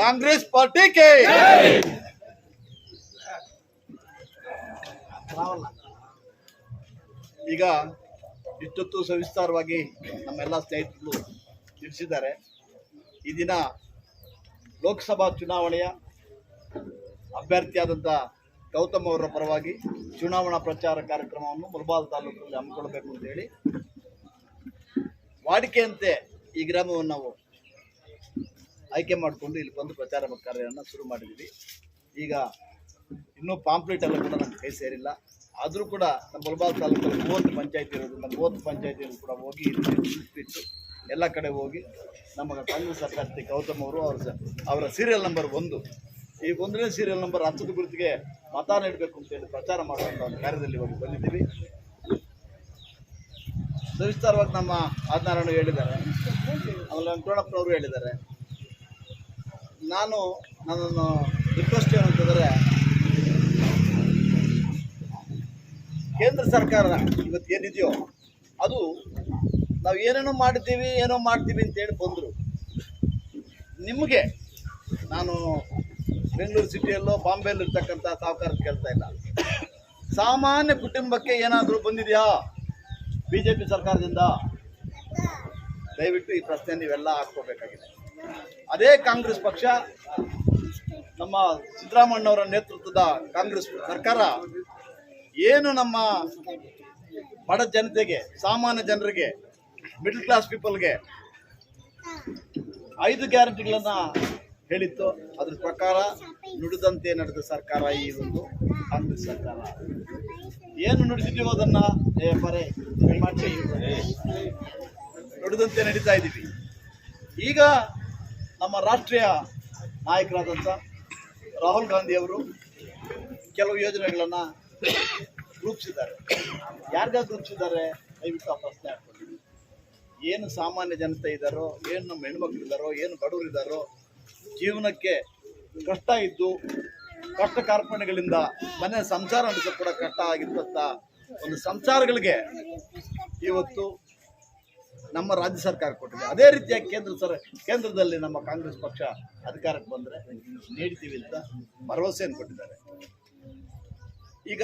Congress party K. ಈಗ ಇಷ್ಟೊತ್ತು ಸವಿಸ್ತಾರವಾಗಿ ನಮ್ಮೆಲ್ಲ ಸ್ನೇಹಿತರು ತಿಳಿಸಿದ್ದಾರೆ. ಈ ದಿನ ಲೋಕಸಭಾ ಚುನಾವಣೆಯ ಅಭ್ಯರ್ಥಿಯಾದಂಥ ಗೌತಮ್ ಅವರ ಪರವಾಗಿ ಚುನಾವಣಾ ಪ್ರಚಾರ ಕಾರ್ಯಕ್ರಮವನ್ನು ಮುಲ್ಬಾಲ್ ತಾಲೂಕಲ್ಲಿ ಹಮ್ಮಿಕೊಳ್ಬೇಕು ಅಂತೇಳಿ ವಾಡಿಕೆಯಂತೆ ಈ ಗ್ರಾಮವನ್ನು ನಾವು ಆಯ್ಕೆ ಮಾಡಿಕೊಂಡು ಇಲ್ಲಿ ಬಂದು ಪ್ರಚಾರ ಕಾರ್ಯವನ್ನು ಶುರು ಮಾಡಿದ್ದೀವಿ. ಈಗ ಇನ್ನೂ ಪಾಂಪ್ಲೆಟ್ ಎಲ್ಲ ಕೂಡ ನಮ್ಮ ಕೈ ಸೇರಿಲ್ಲ. ಆದರೂ ಕೂಡ ನಮ್ಮ ಮುಳಬಾಲ್ ತಾಲೂಕಲ್ಲಿ ಮೂವತ್ತು ಪಂಚಾಯತಿ ಇರೋದ್ರಿಂದ ಮೂವತ್ತು ಪಂಚಾಯತಿಯಲ್ಲಿ ಕೂಡ ಹೋಗಿ ಇಲ್ಲಿ ಬಿಟ್ಟು ಎಲ್ಲ ಕಡೆ ಹೋಗಿ ನಮ್ಮ ಕಾಂಗ್ರೆಸ್ ಅಭ್ಯರ್ಥಿ ಗೌತಮ್ ಅವರು ಅವ್ರ ಅವರ ಸೀರಿಯಲ್ ನಂಬರ್ ಒಂದು. ಈ ಒಂದನೇ ಸೀರಿಯಲ್ ನಂಬರ್ ಹತ್ತದ ಗುರುತಿಗೆ ಮತ ನೀಡಬೇಕು ಅಂತೇಳಿ ಪ್ರಚಾರ ಮಾಡುವಂಥ ಒಂದು ಕಾರ್ಯದಲ್ಲಿ ಹೋಗಿ ಬಂದಿದ್ದೀವಿ. ಸವಿಸ್ತಾರವಾಗಿ ನಮ್ಮ ಆದಿನಾರಾಯಣ ಹೇಳಿದ್ದಾರೆ. ಆಮೇಲೆ ವೆಂಕಟಣ್ಣಪ್ಪನವರು ಹೇಳಿದ್ದಾರೆ. ನಾನು ನನ್ನನ್ನು ರಿಕ್ವೆಸ್ಟ್ ಏನಂತಂದರೆ ಕೇಂದ್ರ ಸರ್ಕಾರ ಇವತ್ತು ಏನಿದೆಯೋ ಅದು ನಾವು ಏನೇನೋ ಮಾಡಿದ್ದೀವಿ, ಏನೋ ಮಾಡ್ತೀವಿ ಅಂತೇಳಿ ಬಂದರು. ನಿಮಗೆ ನಾನು ಬೆಂಗಳೂರು ಸಿಟಿಯಲ್ಲೋ ಬಾಂಬೆಯಲ್ಲಿರ್ತಕ್ಕಂಥ ಸಾಹುಕಾರ ಕೇಳ್ತಾ ಇಲ್ಲ. ಸಾಮಾನ್ಯ ಕುಟುಂಬಕ್ಕೆ ಏನಾದರೂ ಬಂದಿದೆಯಾ? ಬಿ ಜೆ ಪಿ ಸರ್ಕಾರದಿಂದ ದಯವಿಟ್ಟು ಈ ಪ್ರಶ್ನೆ ನೀವೆಲ್ಲ ಹಾಕ್ಕೋಬೇಕಾಗಿದೆ. ಅದೇ ಕಾಂಗ್ರೆಸ್ ಪಕ್ಷ ನಮ್ಮ ಸಿದ್ದರಾಮಣ್ಣವರ ನೇತೃತ್ವದ ಕಾಂಗ್ರೆಸ್ ಸರ್ಕಾರ ಏನು ನಮ್ಮ ಬಡ ಜನತೆಗೆ, ಸಾಮಾನ್ಯ ಜನರಿಗೆ ಮಿಡಲ್ ಕ್ಲಾಸ್ ಪೀಪಲ್ಗೆ ಐದು ಗ್ಯಾರಂಟಿಗಳನ್ನು ಹೇಳಿತ್ತು. ಅದ್ರ ಪ್ರಕಾರ ನುಡಿದಂತೆ ನಡೆದ ಸರ್ಕಾರ ಈ ಒಂದು. ಕಾಂಗ್ರೆಸ್ ಸರ್ಕಾರ ಏನು ನುಡಿದಿದ್ದೀವೋ ಅದನ್ನ? ನುಡಿದಂತೆ ನಡೀತಾ ಇದ್ದೀವಿ. ಈಗ ನಮ್ಮ ರಾಷ್ಟ್ರೀಯ ನಾಯಕರಾದಂಥ ರಾಹುಲ್ ಗಾಂಧಿ ಅವರು ಕೆಲವು ಯೋಜನೆಗಳನ್ನು ರೂಪಿಸಿದ್ದಾರೆ. ಯಾರಿಗಾಗಿ ರೂಪಿಸಿದ್ದಾರೆ? ದಯವಿಟ್ಟು ಆ ಪ್ರಶ್ನೆ ಹಾಕ್ಕೊಳ್ಳಿ. ಏನು ಸಾಮಾನ್ಯ ಜನತೆ ಇದ್ದಾರೋ, ಏನು ನಮ್ಮ ಹೆಣ್ಮಕ್ಳು ಇದ್ದಾರೋ, ಏನು ಬಡವರು ಇದ್ದಾರೋ, ಜೀವನಕ್ಕೆ ಕಷ್ಟ ಇದ್ದು ಕಷ್ಟ ಕಾರ್ಪಣ್ಯಗಳಿಂದ ಮನೆ ಸಂಸಾರ ನಡೆಸೋ ಕೂಡ ಕಷ್ಟ ಆಗಿದ್ದಂಥ ಒಂದು ಸಂಸಾರಗಳಿಗೆ ಇವತ್ತು ನಮ್ಮ ರಾಜ್ಯ ಸರ್ಕಾರ ಕೊಟ್ಟಿದೆ. ಅದೇ ರೀತಿಯಾಗಿ ಕೇಂದ್ರ ಸರ್, ಕೇಂದ್ರದಲ್ಲಿ ನಮ್ಮ ಕಾಂಗ್ರೆಸ್ ಪಕ್ಷ ಅಧಿಕಾರಕ್ಕೆ ಬಂದರೆ ನೀಡ್ತೀವಿ ಅಂತ ಭರವಸೆಯನ್ನು ಕೊಟ್ಟಿದ್ದಾರೆ. ಈಗ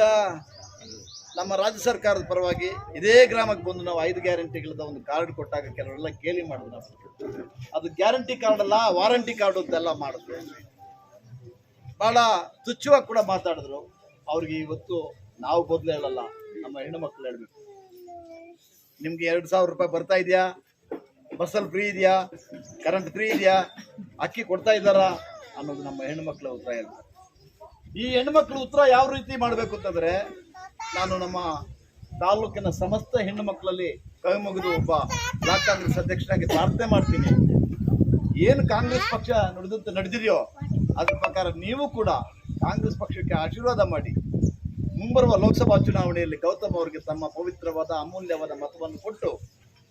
ನಮ್ಮ ರಾಜ್ಯ ಸರ್ಕಾರದ ಪರವಾಗಿ ಇದೇ ಗ್ರಾಮಕ್ಕೆ ಬಂದು ನಾವು ಐದು ಗ್ಯಾರಂಟಿಗಳದ ಒಂದು ಕಾರ್ಡ್ ಕೊಟ್ಟಾಗ ಕೆಲವರೆಲ್ಲ ಕೇಳಿ ಮಾಡಿದ್ರು ಅದು ಗ್ಯಾರಂಟಿ ಕಾರ್ಡ್ ಅಲ್ಲ, ವಾರಂಟಿ ಕಾರ್ಡ್ ಅಂತೆಲ್ಲ ಮಾಡಿದ್ರು ಬಹಳ ತುಚ್ಛವಾಗಿ ಕೂಡ ಮಾತಾಡಿದ್ರು. ಅವ್ರಿಗೆ ಇವತ್ತು ನಾವು ಬದಲು ಹೇಳಲ್ಲ, ನಮ್ಮ ಹೆಣ್ಣು ಮಕ್ಕಳು ಹೇಳಬೇಕು. ನಿಮ್ಗೆ ಎರಡು ಸಾವಿರ ರೂಪಾಯಿ ಬರ್ತಾ ಇದೆಯಾ? ಬಸ್ಸಲ್ಲಿ ಫ್ರೀ ಇದೆಯಾ? ಕರೆಂಟ್ ಫ್ರೀ ಇದೆಯಾ? ಅಕ್ಕಿ ಕೊಡ್ತಾ ಇದ್ದಾರಾ? ಅನ್ನೋದು ನಮ್ಮ ಹೆಣ್ಣುಮಕ್ಳ ಉತ್ತರ ಹೇಳ್ತಾರೆ ಈ ಹೆಣ್ಣುಮಕ್ಳ ಉತ್ತರ ಯಾವ ರೀತಿ ಮಾಡಬೇಕು ಅಂತಂದ್ರೆ, ನಾನು ನಮ್ಮ ತಾಲೂಕಿನ ಸಮಸ್ತ ಹೆಣ್ಣು ಮಕ್ಕಳಲ್ಲಿ ಕೈಮುಗಿದು ಒಬ್ಬ ಬ್ಲಾಕ್ ಕಾಂಗ್ರೆಸ್ ಅಧ್ಯಕ್ಷನಾಗಿ ಪ್ರಾರ್ಥನೆ ಮಾಡ್ತೀನಿ. ಏನು ಕಾಂಗ್ರೆಸ್ ಪಕ್ಷ ನಡೆದಂತೆ ನಡೆದಿದೆಯೋ ಅದ್ರ ಪ್ರಕಾರ ನೀವು ಕೂಡ ಕಾಂಗ್ರೆಸ್ ಪಕ್ಷಕ್ಕೆ ಆಶೀರ್ವಾದ ಮಾಡಿ ಮುಂಬರುವ ಲೋಕಸಭಾ ಚುನಾವಣೆಯಲ್ಲಿ ಗೌತಮ್ ಅವರಿಗೆ ತಮ್ಮ ಪವಿತ್ರವಾದ, ಅಮೂಲ್ಯವಾದ ಮತವನ್ನು ಕೊಟ್ಟು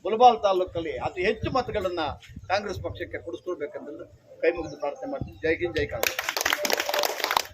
ಮುಲಬಾಲ್ ತಾಲೂಕಲ್ಲಿ ಅತಿ ಹೆಚ್ಚು ಮತಗಳನ್ನು ಕಾಂಗ್ರೆಸ್ ಪಕ್ಷಕ್ಕೆ ಕೊಡಿಸ್ಕೊಳ್ಬೇಕಂತಂದ್ರೆ ಕೈ ಮುಗಿದು ಪ್ರಾರ್ಥನೆ ಮಾಡ್ತೀನಿ. ಜೈ ಹಿಂದ್, ಜೈ ಕಾಂಗ್ರೆಸ್.